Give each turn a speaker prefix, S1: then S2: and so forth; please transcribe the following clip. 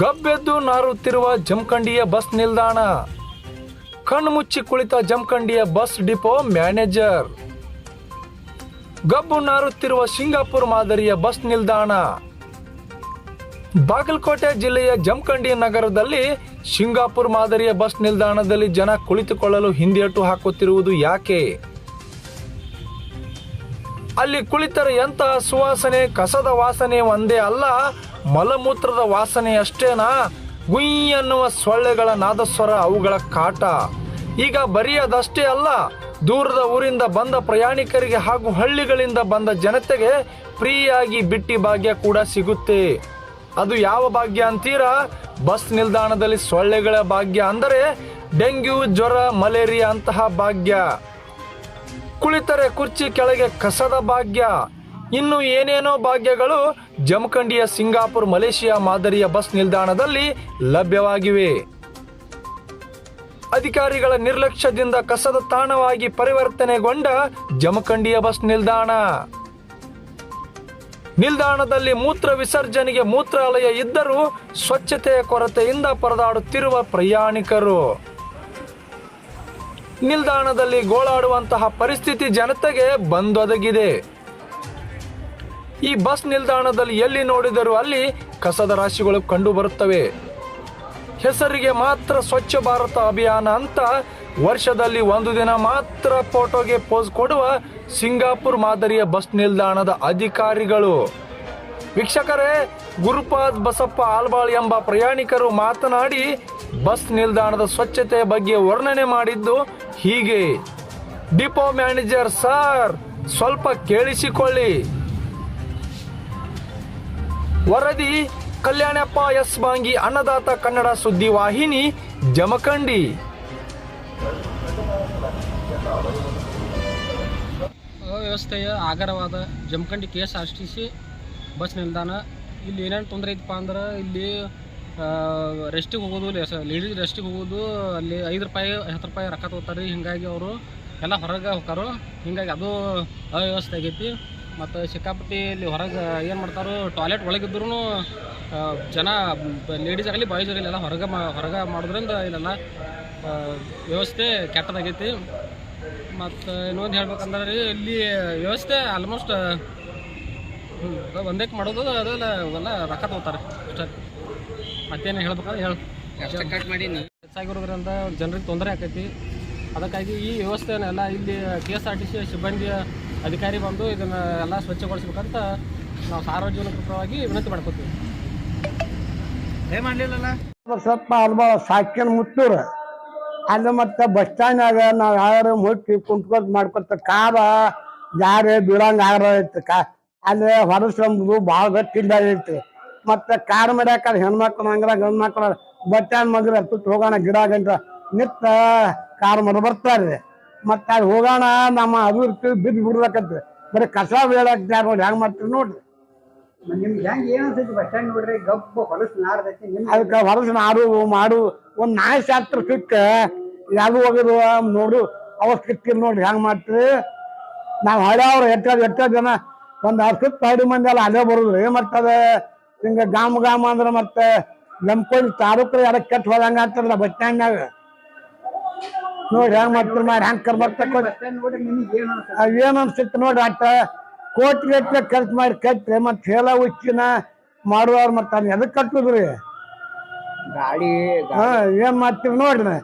S1: ಗಬ್ಬೆದ್ದು ನಾರುತ್ತಿರುವ ಜಮಖಂಡಿಯ bus ನಿಲ್ದಾಣ. ಕಣ್ಣು ಮುಚ್ಚಿ ಕುಳಿತ ಜಮಖಂಡಿಯ ಬಸ್ ಡಿಪೋ ಮ್ಯಾನೇಜರ್. ಗಬ್ಬು ನಾರುತ್ತಿರುವ ಸಿಂಗಾಪುರ್ ಮಾದರಿಯ ಬಸ್ ನಿಲ್ದಾಣ. ಬಾಗಲಕೋಟೆ ಜಿಲ್ಲೆಯ ಜಮಖಂಡಿ ನಗರದಲ್ಲಿ ಸಿಂಗಾಪುರ್ ಮಾದರಿಯ ಬಸ್ ನಿಲ್ದಾಣದಲ್ಲಿ ಜನ ಕುಳಿತುಕೊಳ್ಳಲು ಹಿಂದೇಟು ಹಾಕುತ್ತಿರುವುದು ಯಾಕೆ? ಅಲ್ಲಿ ಕುಳಿತರೆ ಎಂತಹ ಸುವಾಸನೆ, ಕಸದ ವಾಸನೆ ಒಂದೇ ಅಲ್ಲ, ಮಲಮೂತ್ರದ ವಾಸನೆ ಅಷ್ಟೇನಾ? ಗುಯ್ ಅನ್ನುವ ಸೊಳ್ಳೆಗಳ ನಾದಸ್ವರ ಅವುಗಳ ಕಾಟ. ಈಗ ಬರೀ ಅದಷ್ಟೇ ಅಲ್ಲ, ದೂರದ ಊರಿಂದ ಬಂದ ಪ್ರಯಾಣಿಕರಿಗೆ ಹಾಗೂ ಹಳ್ಳಿಗಳಿಂದ ಬಂದ ಜನತೆಗೆ ಫ್ರೀಯಾಗಿ ಬಿಟ್ಟಿ ಭಾಗ್ಯ ಕೂಡ ಸಿಗುತ್ತೆ. ಅದು ಯಾವ ಭಾಗ್ಯ ಅಂತೀರಾ? ಬಸ್ ನಿಲ್ದಾಣದಲ್ಲಿ ಸೊಳ್ಳೆಗಳ ಭಾಗ್ಯ ಅಂದರೆ ಡೆಂಗ್ಯೂ, ಜ್ವರ, ಮಲೇರಿಯಾ ಅಂತಹ ಭಾಗ್ಯ. ಕುಳಿತರೆ ಕುರ್ಚಿ ಕೆಳಗೆ ಕಸದ ಭಾಗ್ಯ. ಇನ್ನು ಏನೇನೋ ಭಾಗ್ಯಗಳು ಜಮಖಂಡಿಯ ಸಿಂಗಾಪುರ್, ಮಲೇಷಿಯಾ ಮಾದರಿಯ ಬಸ್ ನಿಲ್ದಾಣದಲ್ಲಿ ಲಭ್ಯವಾಗಿವೆ. ಅಧಿಕಾರಿಗಳ ನಿರ್ಲಕ್ಷ್ಯದಿಂದ ಕಸದ ತಾಣವಾಗಿ ಪರಿವರ್ತನೆಗೊಂಡ ಜಮಖಂಡಿಯ ಬಸ್ ನಿಲ್ದಾಣ. ನಿಲ್ದಾಣದಲ್ಲಿ ಮೂತ್ರ ವಿಸರ್ಜನೆಗೆ ಮೂತ್ರಾಲಯ ಇದ್ದರೂ ಸ್ವಚ್ಛತೆಯ ಕೊರತೆಯಿಂದ ಪರದಾಡುತ್ತಿರುವ ಪ್ರಯಾಣಿಕರು. ನಿಲ್ದಾಣದಲ್ಲಿ ಗೋಳಾಡುವಂತಹ ಪರಿಸ್ಥಿತಿ ಜನತೆಗೆ ಬಂದೊದಗಿದೆ. ಈ ಬಸ್ ನಿಲ್ದಾಣದಲ್ಲಿ ಎಲ್ಲಿ ನೋಡಿದರೂ ಅಲ್ಲಿ ಕಸದ ರಾಶಿಗಳು ಕಂಡು ಬರುತ್ತವೆ ಹೆಸರಿಗೆ ಮಾತ್ರ ಸ್ವಚ್ಛ ಭಾರತ ಅಭಿಯಾನ ಅಂತ ವರ್ಷದಲ್ಲಿ ಒಂದು ದಿನ ಮಾತ್ರ ಫೋಟೋಗೆ ಪೋಸ್ ಕೊಡುವ ಸಿಂಗಾಪುರ್ ಮಾದರಿಯ ಬಸ್ ನಿಲ್ದಾಣದ ಅಧಿಕಾರಿಗಳು. ವೀಕ್ಷಕರೇ, ಗುರುಪಾದ್ ಬಸಪ್ಪ ಆಲ್ಬಾಳ್ ಎಂಬ ಪ್ರಯಾಣಿಕರು ಮಾತನಾಡಿ, ಬಸ್ ನಿಲ್ದಾಣದ ಸ್ವಚ್ಛತೆಯ ಬಗ್ಗೆ ವರ್ಣನೆ ಮಾಡಿದ್ದು ಹೀಗೆ ಡಿಪೋ ಮ್ಯಾನೇಜರ್ ಸರ್, ಸ್ವಲ್ಪ ಕೇಳಿಸಿಕೊಳ್ಳಿ. ವರದಿ, ಕಲ್ಯಾಣಪ್ಪ ಎಸ್ ಬಾಂಗಿ, ಅನ್ನದಾತ ಕನ್ನಡ ಸುದ್ದಿ ವಾಹಿನಿ, ಜಮಖಂಡಿ.
S2: ಅವ್ಯವಸ್ಥೆಯ ಆಗರವಾದ Jamakhandi K S R T C bus ನಿಲ್ದಾಣ. ಇಲ್ಲಿ ಏನೇನು ತೊಂದರೆ ಐತಪ್ಪ ಅಂದ್ರೆ ಇಲ್ಲಿ ರೆಸ್ಟಿಗೆ ಹೋಗೋದು ಲೇಡೀಸ್ ರೆಸ್ಟಿಗೆ ಹೋಗೋದು, ಅಲ್ಲಿ ಐದು ರೂಪಾಯಿ ಹತ್ತು ರೂಪಾಯಿ ರೊಕ್ಕ ತೊಗೋತಾರೆ, ಹೀಗಾಗಿ ಅವರು ಎಲ್ಲ ಹೊರಗೆ ಹೋಗ್ತಾರೆ. ಹಿಂಗಾಗಿ ಅದು ಅವ್ಯವಸ್ಥೆ ಆಗೈತಿ. ಮತ್ತು ಸಿಕ್ಕಾಪಟ್ಟಿ ಇಲ್ಲಿ ಹೊರಗೆ ಏನು ಮಾಡ್ತಾರೋ ಟಾಯ್ಲೆಟ್ ಒಳಗಿದ್ರೂ ಜನ ಲೇಡೀಸ್ ಆಗಲಿ ಬಾಯ್ಸ್ ಆಗಲಿ ಎಲ್ಲ ಹೊರಗೆ ಮಾ, ಹೊರಗೆ ಮಾಡೋದ್ರಿಂದ ಇಲ್ಲೆಲ್ಲ ವ್ಯವಸ್ಥೆ ಕೆಟ್ಟದಾಗೈತಿ. ಮತ್ತು ಇನ್ನೊಂದು ಹೇಳ್ಬೇಕಂದ್ರೆ ರೀ, ಇಲ್ಲಿ ವ್ಯವಸ್ಥೆ ಆಲ್ಮೋಸ್ಟ್ ಒಂದಕ್ಕೆ ಮಾಡೋದು, ಅದೆಲ್ಲ ಅವೆಲ್ಲ ರೊಕ್ಕ ತೊಗೋತಾರೆ ಅಷ್ಟೇ. ಮತ್ತೇನು ಹೇಳ್ಬೇಕಂದ್ರೆ ಹೇಳ.
S3: ಅಷ್ಟೇ ಕಟ್ ಮಾಡೀನಿ.
S2: ಹೆಚ್ಚಾಗಿರೋದ್ರಿಂದ ಜನರಿಗೆ ತೊಂದರೆ ಆಕೈತಿ. ಅದಕ್ಕಾಗಿ ಈ ವ್ಯವಸ್ಥೆನೆಲ್ಲ ಇಲ್ಲಿ K S R T C ಸಿಬ್ಬಂದಿಯ ಅಧಿಕಾರಿ ಬಂದು ಇದನ್ನು ಎಲ್ಲ ಸ್ವಚ್ಛಗೊಳಿಸ್ಬೇಕಂತ ನಾವು ಸಾರ್ವಜನಿಕವಾಗಿ ವಿನಂತಿ ಮಾಡ್ಕೋತೀವಿ.
S4: ಸ್ವಲ್ಪ ಅನುಭವ ಸಾಕಿನ ಮುತ್ತೂರು. ಅಲ್ಲಿ ಮತ್ತೆ ಬಸ್ ಸ್ಟ್ಯಾಂಡ್ನಾಗ ನಾವು ಯಾರು ಮುಟ್ಟಿ ಕುಂತ್ಕೊತ್ ಮಾಡ್ಕೊತ ಕಾರ ಯಾರೇ ಬೀಳಂಗ ಇತ್ತು ಕಾ ಅಲ್ಲಿ ಹೊರಸಂಬುದು ಭಾಳ ಗಟ್ಟಿಲ್ಲ ಐತಿ. ಮತ್ತೆ ಕಾರ್ ಮಾಡ್ಯಾಕ ಹೆಣ್ಮಕ್ಳು ಹಂಗ್ರ ಗಂಡ್ ಮಕ್ಳು ಬಟ್ಟೆ ಮಗ್ರ ತುಟ್ಟು ಹೋಗೋಣ ಗಿಡ ಗಂಟ. ನಿತ್ತ ಕಾರ್ ಮರ ಬರ್ತಾರ್ರಿ ಮತ್ತೆ ಅಲ್ಲಿ ಹೋಗೋಣ ನಮ್ಮ ಅಭಿವೃದ್ಧಿ ಬಿದ್ದು ಬಿಡ್ಬೇಕಂತ. ಬರೀ ಕಸ ಬೀಳಕ್ ಜಾಗ ನೋಡಿ ಹೆಂಗ್ ಮಾಡ್ತೀವಿ ನೋಡ್ರಿ.
S3: ನಿಮ್ಗೆ ಹೆಂಗ್ ಏನ್ ಅನ್ಸೈತಿ ಬಸ್ ಸ್ಟ್ಯಾಂಡ್ ನೋಡ್ರಿ ಗಪ್ಪ ಹೊಲಸು ನಾರ್ದೈತಿ ನಿಮ್
S4: ಅದಕ್ಕೆ ಹೊಲಸು ಮಾಡು ಮಾಡು. ಒಂದ್ ನಾಯಿ ಶಾಸ್ತ್ರ ಸಿಕ್ಕ ಯಾರು ಹೋಗಿರುವ ನೋಡು. ಅವಶ್ಯಕತೆ ನೋಡ್ರಿ ಹೆಂಗ್ ಮಾಡ್ತೀರಿ. ನಾವ್ ಅವ್ರು ಎಷ್ಟೋ ಎಷ್ಟೋ ಜನ ಒಂದ್ ಹತ್ತು ಐದು ಮಂದಿ ಎಲ್ಲ ಅಲ್ಲೇ ಬರುದ್ರಿ ಮತ್ತದ ಅದ ಹಿಂಗ ಗಾಮ ಗಾಮ ಅಂದ್ರ ಮತ್ತೆ ನಮ್ಕೊಂಡ್ ತಾಲೂಕ್ರ ಯಾರ ಕೆಟ್ಟ ಹೋದಂಗ ಆಗ್ತಾರಲ್ಲ ಬಸ್ ಸ್ಟ್ಯಾಂಡ್ನಾಗ. ನೋಡ್ರಿ ಹೆಂಗ್ ಮಾಡ್ತೀರಿ ಮಾಡಿ ಹೆಂಗ್ ಕರ್ಬರ್ತಕ್ಕ
S3: ಏನ್
S4: ಅನ್ಸುತ್ತೆ ನೋಡ್ರಿ ಅಟ್ಟ ಕೋಟಿ ಗಟ್ಟಲೆ ಖರ್ಚು ಮಾಡಿ ಕಟ್ರಿ ಮತ್ತೆ ಹೇಳ ಉಚ್ಚಿನ ಮಾಡುವವ್ರು ಮತ್ತ ಅದನ್ನ ಎದಕ್ ಕಟ್ಟುದ್ರಿ
S3: ಗಾಡಿ
S4: ಹಾ ಏನ್ ಮಾಡ್ತೀವಿ ನೋಡ್ರಿ.